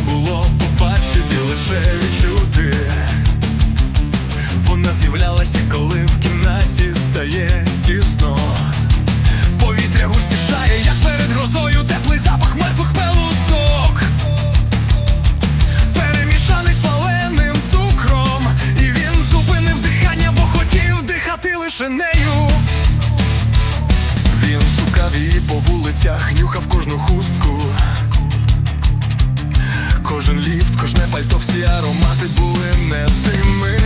було побачити, лише відчути. Вона з'являлася, коли в кімнаті стає тісно. Повітря густішає, як перед грозою, теплий запах мертвих пелусток. Перемішаний з паленим цукром, і він зупинив дихання, бо хотів дихати лише нею. Він шукав її по вулицях, нюхав кожну хустку. Аромати були не тими.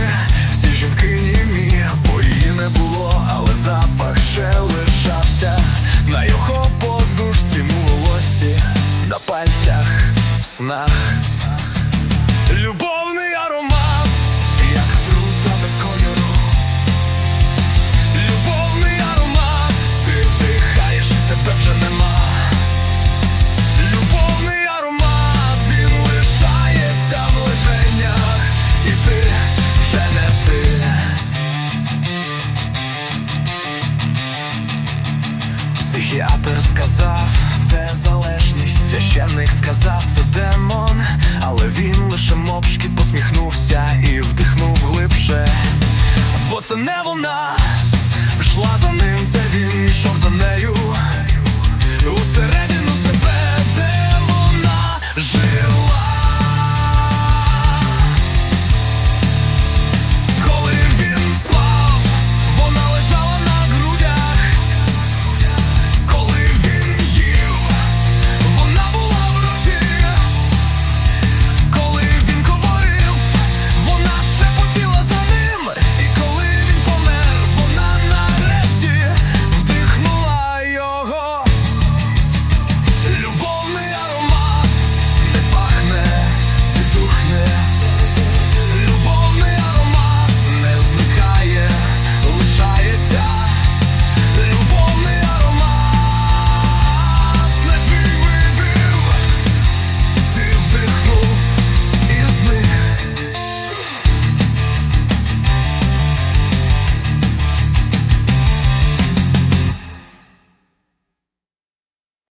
Всі жінки німі, бо її не було, але запах ще лишався на його подушці му волосі, на пальцях, в снах. Психіатр сказав, це залежність, священник сказав, це демон, але він лише мовчки посміхнувся і вдихнув глибше, бо це не вона, йшла за ним, це він йшов за нею. Усередину себе, де вона жила.